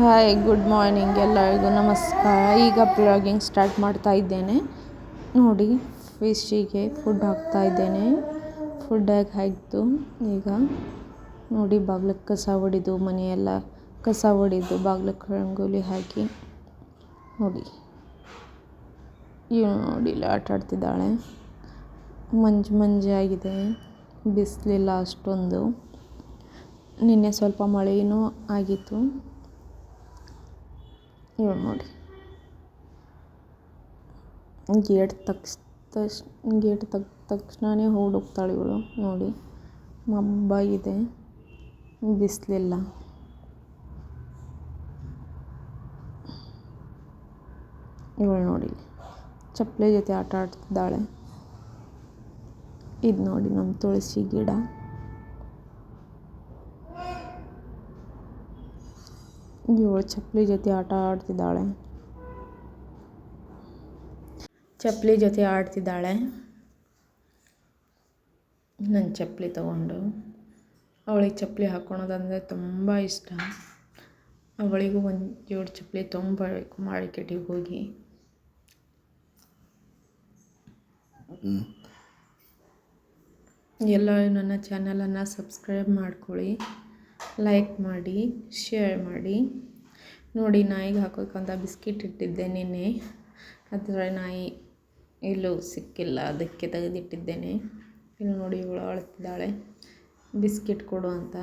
Hi good morning ಎಲ್ಲರಿಗೂ. ನಮಸ್ಕಾರ. ಈಗ ಪ್ಲಾಗಿಂಗ್ ಸ್ಟಾರ್ಟ್ ಮಾಡ್ತಾ ಇದ್ದೇನೆ. ನೋಡಿ ಫಿಶ್ಶಿಗೆ ಫುಡ್ ಹಾಕ್ತಾ ಇದ್ದೇನೆ. ಫುಡ್ ಹಾಕಿ ಹಾಕಿತು ಈಗ ನೋಡಿ ಬಾಗ್ಲಕ್ಕೆ ಕಸ ಹೊಡಿದು ಮನೆಯೆಲ್ಲ ಕಸ ಹೊಡಿದು ಬಾಗ್ಲಕ್ಕೆ ರಂಗೋಲಿ ಹಾಕಿ ನೋಡಿ. ಇವಳು ನೋಡಿ, ಇಲ್ಲಿ ಆಟ ಆಡ್ತಿದ್ದಾಳೆ. ಮಂಜು ಆಗಿದೆ. ಬಿಸಿಲಿಲ್ಲ ಅಷ್ಟೊಂದು. ನಿನ್ನೆ ಸ್ವಲ್ಪ ಮಳೆಯೂ ಆಗಿತ್ತು. ಇವಳು ನೋಡಿ. ಗೇಟ್ ತಕ್ ತಕ್ಷ ಗೇಟ್ ತೆಗ್ದ ತಕ್ಷಣವೇ ಓಡೋಗ್ತಾಳೆ ಇವಳು ನೋಡಿ. ಮಬ್ಬಾಗಿದೆ ಬಿಸಿಲಿಲ್ಲ. ಇವಳು ನೋಡಿ. ಚಪ್ಪಲಿ ಜೊತೆ ಆಟ ಆಡ್ತಿದ್ದಾಳೆ. ಇದು ನೋಡಿ ನಮ್ಮ ತುಳಸಿ ಗಿಡ. ಇವಳು ಚಪ್ಪಲಿ ಜೊತೆ ಆಟ ಆಡ್ತಿದ್ದಾಳೆ. ಚಪ್ಪಲಿ ಜೊತೆ ಆಡ್ತಿದ್ದಾಳೆ. ನನ್ನ ಚಪ್ಪಲಿ ತಗೊಂಡು. ಅವಳಿಗೆ ಚಪ್ಪಲಿ ಹಾಕ್ಕೊಳೋದಂದರೆ ತುಂಬ ಇಷ್ಟ. ಅವಳಿಗೂ ಒಂದು ಏಳು ಚಪ್ಪಲಿ ತೊಗೊಂಬರ್ಬೇಕು ಮಾರ್ಕೆಟಿಗೆ ಹೋಗಿ. ಎಲ್ಲರೂ ನನ್ನ ಚಾನಲನ್ನು ಸಬ್ಸ್ಕ್ರೈಬ್ ಮಾಡ್ಕೊಳ್ಳಿ. ಲೈಕ್ ಮಾಡಿ ಶೇರ್ ಮಾಡಿ. ನೋಡಿ, ನಾಯಿಗೆ ಹಾಕೋಕ್ಕಂತ ಬಿಸ್ಕಿಟ್ ಇಟ್ಟಿದ್ದೆ ನಿನ್ನೆ ಅದರ ನಾಯಿ ಎಲ್ಲೂ ಸಿಕ್ಕಿಲ್ಲ, ಅದಕ್ಕೆ ತೆಗೆದಿಟ್ಟಿದ್ದೇನೆ. ಇಲ್ಲಿ ನೋಡಿ, ಇವಳು ಅಳ್ತಿದ್ದಾಳೆ ಬಿಸ್ಕಿಟ್ ಕೊಡು ಅಂತ.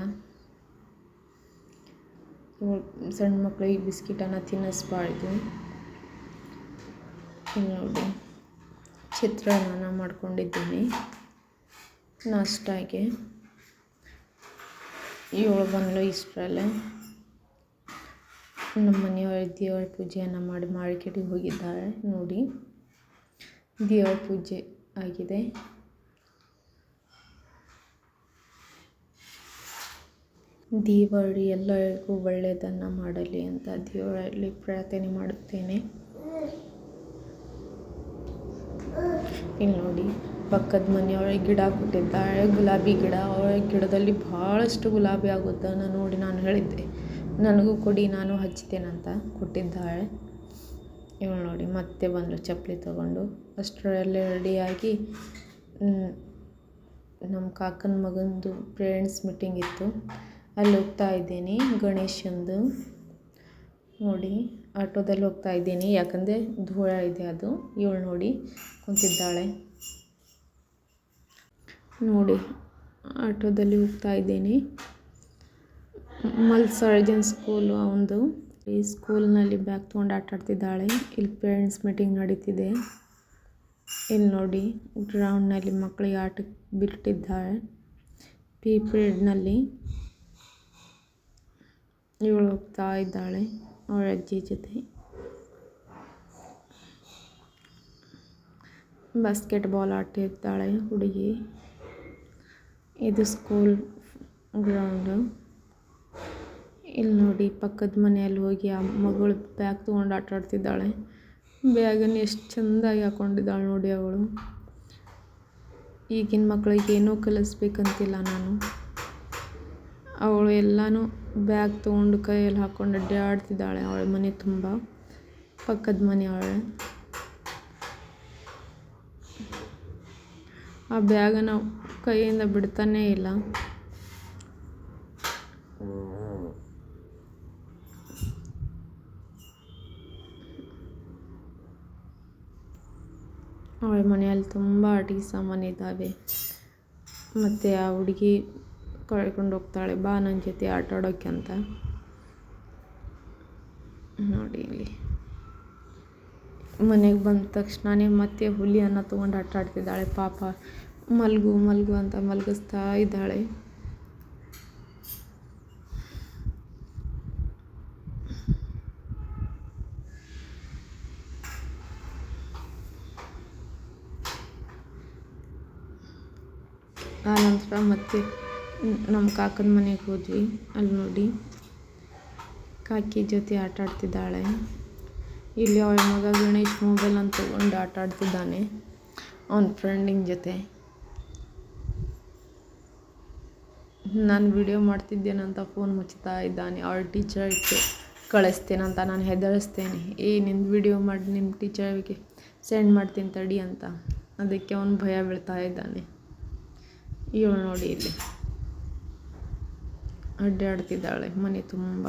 ಇವಳು ಸಣ್ಣ ಮಕ್ಕಳಿಗೆ ಬಿಸ್ಕಿಟನ್ನು ತಿನ್ನಿಸ್ಬಾರ್ದು. ಇಲ್ಲಿ ನೋಡಿ, ಚಿತ್ರಾನ್ನ ಮಾಡ್ಕೊಂಡಿದ್ದೀನಿ. ನಾಷ್ಟಾಗೆ. ಏಳು ಬಂದಳು ಇಷ್ಟರಲ್ಲೇ ನಮ್ಮ ಮನೆಯವ್ರು ದೇವರ ಪೂಜೆಯನ್ನು ಮಾಡಿ ಮಾರ್ಕೆಟಿಗೆ ಹೋಗಿದ್ದಾಳೆ ನೋಡಿ, ದೇವರ ಪೂಜೆ ಆಗಿದೆ. ದೀಪಾವಳಿ ಎಲ್ಲರಿಗೂ ಒಳ್ಳೆಯದನ್ನು ಮಾಡಲಿ ಅಂತ ದೇವರಲ್ಲಿ ಪ್ರಾರ್ಥನೆ ಮಾಡುತ್ತೇನೆ. ಇಲ್ಲಿ ನೋಡಿ ಪಕ್ಕದ ಮನೆಯೊಳಗೆ ಗಿಡ ಕೊಟ್ಟಿದ್ದಾಳೆ ಗುಲಾಬಿ ಗಿಡ. ಅವಳ ಗಿಡದಲ್ಲಿ ಭಾಳಷ್ಟು ಗುಲಾಬಿ ಆಗುತ್ತನ್ನು ನೋಡಿ ನಾನು ಹೇಳಿದ್ದೆ. ನನಗೂ ಕೊಡಿ, ನಾನು ಹಚ್ತೇನಂತ ಕೊಟ್ಟಿದ್ದಾಳೆ ಇವಳು ನೋಡಿ, ಮತ್ತೆ ಬಂದಳು ಚಪ್ಪಲಿ ತಗೊಂಡು ಅಷ್ಟರಲ್ಲಿ ರೆಡಿಯಾಗಿ ನಮ್ಮ ಕಾಕನ ಮಗಂದು ಪೇರೆಂಟ್ಸ್ ಮೀಟಿಂಗ್ ಇತ್ತು. ಅಲ್ಲಿ ಹೋಗ್ತಾ ಇದ್ದೀನಿ ಗಣೇಶಂದು. ನೋಡಿ, ಆಟೋದಲ್ಲಿ ಹೋಗ್ತಾ ಇದ್ದೀನಿ. ಯಾಕಂದರೆ ಧೂಳ ಇದೆ ಅದು. ಇವಳು ನೋಡಿ, ಕುಂತಿದ್ದಾಳೆ. ನೋಡಿ, ಆಟೋದಲ್ಲಿ ಹೋಗ್ತಾ ಇದ್ದೀನಿ. ಮಲ್ ಸರ್ಜನ್ ಸ್ಕೂಲು ಅವನದು ಈ ಸ್ಕೂಲ್ನಲ್ಲಿ ಬ್ಯಾಗ್ ತೊಗೊಂಡು ಆಟ ಆಡ್ತಿದ್ದಾಳೆ. ಇಲ್ಲಿ ಪೇರೆಂಟ್ಸ್ ಮೀಟಿಂಗ್ ನಡೀತಿದೆ. ಇಲ್ಲಿ ನೋಡಿ ಗ್ರೌಂಡ್ನಲ್ಲಿ ಮಕ್ಕಳಿಗೆ ಆಟ ಬಿಟ್ಟಿದ್ದಾಳೆ ಪಿ ಪಿರಿಯಡ್ನಲ್ಲಿ ಇವಳು ಹೋಗ್ತಾ ಇದ್ದಾಳೆ ಅವಳ ಅಜ್ಜಿ ಜೊತೆ. ಬಾಸ್ಕೆಟ್ ಬಾಲ್ ಇರ್ತಾಳೆ ಹುಡುಗಿ. ಇದು ಸ್ಕೂಲ್ ಗ್ರೌಂಡ್ ಇಲ್ಲಿ ನೋಡಿ ಪಕ್ಕದ ಮನೆಯಲ್ಲಿ ಹೋಗಿ ಆ ಮಗಳು ಬ್ಯಾಗ್ ತೊಗೊಂಡು ಆಟ ಆಡ್ತಿದ್ದಾಳೆ. ಬ್ಯಾಗನ್ನು ಎಷ್ಟು ಚೆಂದಾಗಿ ಹಾಕೊಂಡಿದ್ದಾಳೆ ನೋಡಿ ಅವಳು. ಈಗಿನ ಮಕ್ಕಳಿಗೆ ಏನೂ ಕಲಿಸ್ಬೇಕಂತಿಲ್ಲ ನಾನು. ಅವಳು ಎಲ್ಲನೂ ಬ್ಯಾಗ್ ತೊಗೊಂಡು ಕೈಯಲ್ಲಿ ಹಾಕ್ಕೊಂಡು ಅಡ್ಡಾಡ್ತಿದ್ದಾಳೆ ಅವಳ ಮನೆ ತುಂಬ ಪಕ್ಕದ ಮನೆಯವಳೆ ಆ ಬ್ಯಾಗನ್ನು ಕೈಯಿಂದ ಬಿಡ್ತಾನೇ ಇಲ್ಲ. ಅವಳ ಮನೆಯಲ್ಲಿ ತುಂಬ ಅಡುಗೆ ಸಾಮಾನು ಇದ್ದಾವೆ. ಮತ್ತು ಆ ಹುಡುಗಿ ಕಳ್ಕೊಂಡು ಹೋಗ್ತಾಳೆ. ಬಾ ನನ್ನ ಜೊತೆ ಆಟ ಆಡೋಕ್ಕೆ ಅಂತ. ನೋಡಿ ಇಲ್ಲಿ. ಮನೆಗೆ ಬಂದ ತಕ್ಷಣನೇ ಮತ್ತೆ ಹುಲಿಯನ್ನು ತೊಗೊಂಡು ಆಟ ಆಡ್ತಿದ್ದಾಳೆ. ಪಾಪ ಮಲಗು ಮಲಗು ಅಂತ ಮಲಗಿಸ್ತಾ ಇದ್ದಾಳೆ. ಆನಂತರ ಮತ್ತೆ ನಮ್ಮ ಕಾಕನ ಮನೆಗೆ ಹೋದ್ವಿ. ಅಲ್ಲಿ ನೋಡಿ ಕಾಕಿ ಜೊತೆ ಆಟ ಆಡ್ತಿದ್ದಾಳೆ. ಇಲ್ಲಿ ಅವಳ ಮಗ ಗಣೇಶ್ ಮೊಬೈಲನ್ನು ತೊಗೊಂಡು ಆಟ ಆಡ್ತಿದ್ದಾನೆ. ಅವನ ಫ್ರೆಂಡಿನ ಜೊತೆ. ನಾನು ವಿಡಿಯೋ ಮಾಡ್ತಿದ್ದೇನಂತ ಫೋನ್ ಮುಚ್ಚುತ್ತಾ ಇದ್ದಾನೆ. ಅವಳ ಟೀಚರ್ ಕಳಿಸ್ತೇನಂತ ನಾನು ಹೆದರಿಸ್ತೇನೆ. ಏ ನಿಂದು ವಿಡಿಯೋ ಮಾಡಿ ನಿಮ್ಮ ಟೀಚರ್ಗೆ ಸೆಂಡ್ ಮಾಡ್ತೀನಿ ತಡಿ ಅಂತ. ಅದಕ್ಕೆ ಅವನು ಭಯ ಬೀಳ್ತಾ ಇದ್ದಾನೆ. ಇವಳು ನೋಡಿ ಇಲ್ಲಿ ಅಡ್ಡಾಡ್ತಿದ್ದಾಳೆ, ಮನೆ ತುಂಬ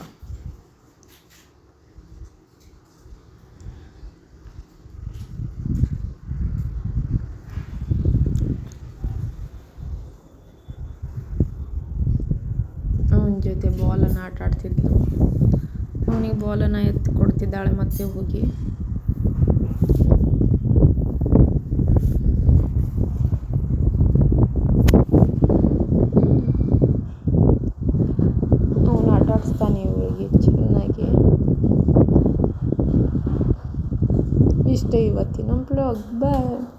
ಅವನ ಜೊತೆ ಬಾಲನ್ನು ಆಟ ಆಡ್ತಿದ್ಲು. ಅವನಿಗೆ ಬಾಲನ್ನು ಎತ್ತಿ ಕೊಡ್ತಿದ್ದಾಳೆ ಮತ್ತೆ ಹೋಗಿ. ಅವನು ಆಟ ಆಡಿಸ್ತಾನೆ ಇವಳಿಗೆ ಚೆನ್ನಾಗಿ. ಇಷ್ಟೇ ಇವತ್ತಿನ ಬ್ಲಾಗ್ ಬಾಯ್